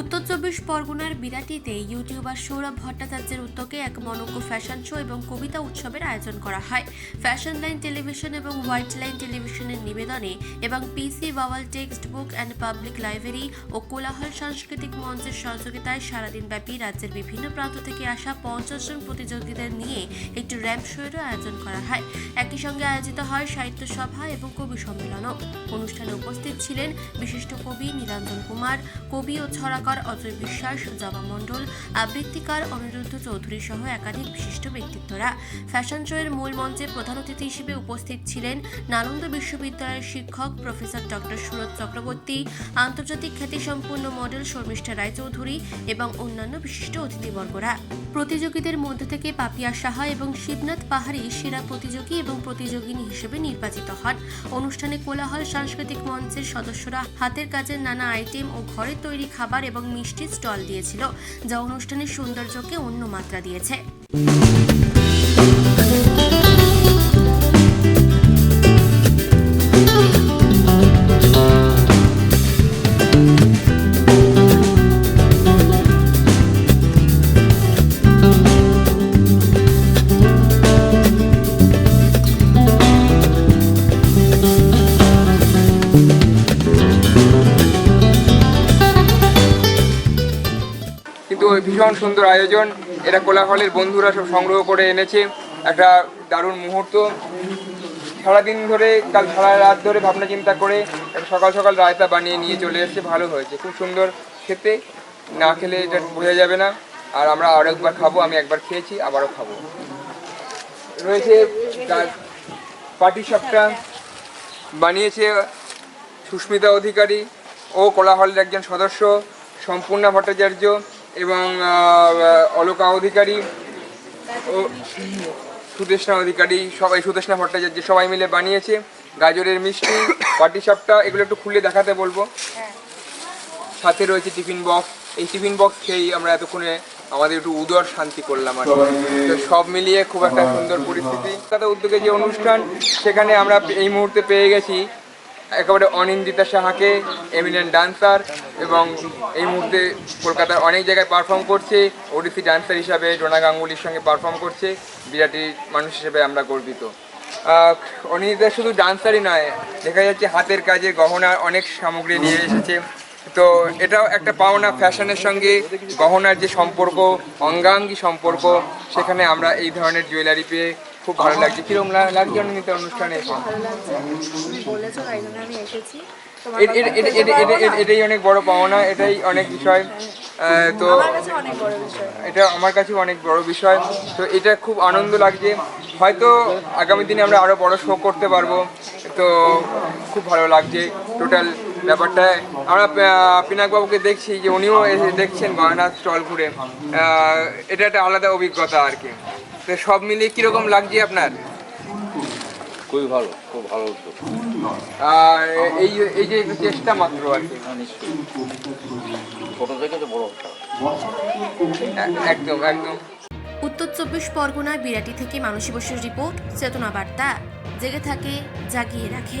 উত্তর চব্বিশ পরগনার বিরাটিতে ইউটিউবার সৌরভ ভট্টাচার্যের উদ্যোগে এক মনজ্ঞ ফ্যাশন শো এবং কবিতা উৎসবের আয়োজন করা হয়। ফ্যাশন লাইন টেলিভিশন এবং হোয়াইট লাইন টেলিভিশনের নিবেদনে এবং PC bowel text book and public library ও কোলাহল সাংস্কৃতিক মঞ্চের সহযোগিতায় সারাদিনব্যাপী রাজ্যের বিভিন্ন প্রান্ত থেকে আসা পঞ্চাশ জন প্রতিযোগীদের নিয়ে একটি র্যাম্প শোয়েরও আয়োজন করা হয়। একই সঙ্গে আয়োজিত হয় সাহিত্য সভা এবং কবি সম্মেলনও। অনুষ্ঠানে উপস্থিত ছিলেন বিশিষ্ট কবি নীলাঞ্জন কুমার, কবি ও ছড়াকার অজয় বিশ্বাস, জবা মণ্ডল আবৃত্তিকার অনিরুদ্ধ চৌধুরী সহ একাধিক বিশিষ্ট ব্যক্তিত্বরা। ফ্যাশন শোয়ের মূল মঞ্চে প্রধান অতিথি হিসেবে উপস্থিত ছিলেন নালন্দা বিশ্ববিদ্যালয়ের শিক্ষক প্রফেসর ডক্টর সুরজ চক্রবর্তী, আন্তর্জাতিক খ্যাতিসম্পন্ন মডেল শর্মিষ্ঠা রায়চৌধুরী এবং অন্যান্য বিশিষ্ট অতিথিবর্গরা। প্রতিযোগীদের মধ্যে থেকে পাপিয়া সাহা এবং শিবনাথ পাহাড়ি সেরা প্রতিযোগী এবং প্রতিযোগিনী হিসেবে নির্বাচিত হন। অনুষ্ঠানে কোলাহল সাংস্কৃতিক মঞ্চের সদস্যরা হাতের কাজের নানা আইটেম ও ঘরের তৈরি খাবার এবং মিষ্টির স্টল দিয়েছিল যা অনুষ্ঠানের সৌন্দর্যকে অন্য মাত্রা দিয়েছে। ভীষণ সুন্দর আয়োজন। এটা কোলাহলের বন্ধুরা সব সংগ্রহ করে এনেছে। একটা দারুণ মুহূর্ত। সারাদিন ধরে, কাল সারা রাত ধরে ভাবনা চিন্তা করে সকাল সকাল রায়তা বানিয়ে নিয়ে চলে এসেছে। ভালো হয়েছে। খুব সুন্দর খেতে। না খেলে এটা বোঝা যাবে না। আর আমরা আরও একবার খাব, আমি একবার খেয়েছি, আবারও খাব। রয়েছে পার্টি শপটা বানিয়েছে সুস্মিতা অধিকারী। ও কোলাহলের একজন সদস্য, সম্পূর্ণা ভট্টাচার্য। এবং অলোকা অধিকারী ও সুদেষ্ণা অধিকারী সবাই সুদেষ্ণা ভট্টাচার্য সবাই মিলে বানিয়েছে। গাজরের মিষ্টি পাটি সাপটা এগুলো একটু খুলে দেখাতে বলব। সাথে রয়েছে টিফিন বক্স। এই টিফিন বক্স খেয়েই আমরা এতক্ষণে আমাদের একটু উদর শান্তি করলাম আর। তো সব মিলিয়ে খুব একটা সুন্দর পরিস্থিতি। কলকাতা উদ্যোগে যে অনুষ্ঠান সেখানে আমরা এই মুহূর্তে পেয়ে গেছি একেবারে অনিন্দিতা সাহাকে এমিনেন্ট ডান্সার এবং এই মুহূর্তে কলকাতার অনেক জায়গায় পারফর্ম করছে। ওডিসি ডান্সার হিসাবে ডোনা গাঙ্গুলির সঙ্গে পারফর্ম করছে। বিরাটির মানুষ হিসেবে আমরা গর্বিত। অনিন্দিতা শুধু ডান্সারই নয়, দেখা যাচ্ছে হাতের কাজে গহনার অনেক সামগ্রী নিয়ে এসেছে। তো এটাও একটা পাওনা ফ্যাশনের সঙ্গে। গহনার যে সম্পর্ক, অঙ্গাঙ্গী সম্পর্ক, সেখানে আমরা এই ধরনের জুয়েলারি পেয়ে খুব ভালো লাগছে। কীরকম লাগছে অনুষ্ঠানে? ভালো লাগছে। তুমি বলেছ তাই জন্য আমি এসেছি। এটাই অনেক বড় পাওনা এটাই অনেক বিষয়। তো এটা আমার কাছে অনেক বড় বিষয়। তো এটা খুব আনন্দ লাগছে। হয়তো আগামী দিনে আমরা আরও বড় শো করতে পারব। তো খুব ভালো লাগছে টোটাল ব্যাপারটা। আমরা পিনাকবাবুকে দেখছি যে উনিও দেখছেন গয়না স্টল ঘুরে। এটা একটা আলাদা অভিজ্ঞতা আর কি। তো সব মিলিয়ে কীরকম লাগছে আপনার? খুবই ভালো খুব ভালো উদ্যোগ। আর এই এই যে চেষ্টা মাত্র আর কি। ছোটো থেকে তো বড় একদম একদম। উত্তর চব্বিশ পরগনার বিরাটি থেকে মানসী বসুর রিপোর্ট চেতনা বার্তা। জেগে থাকে জাগিয়ে রাখে।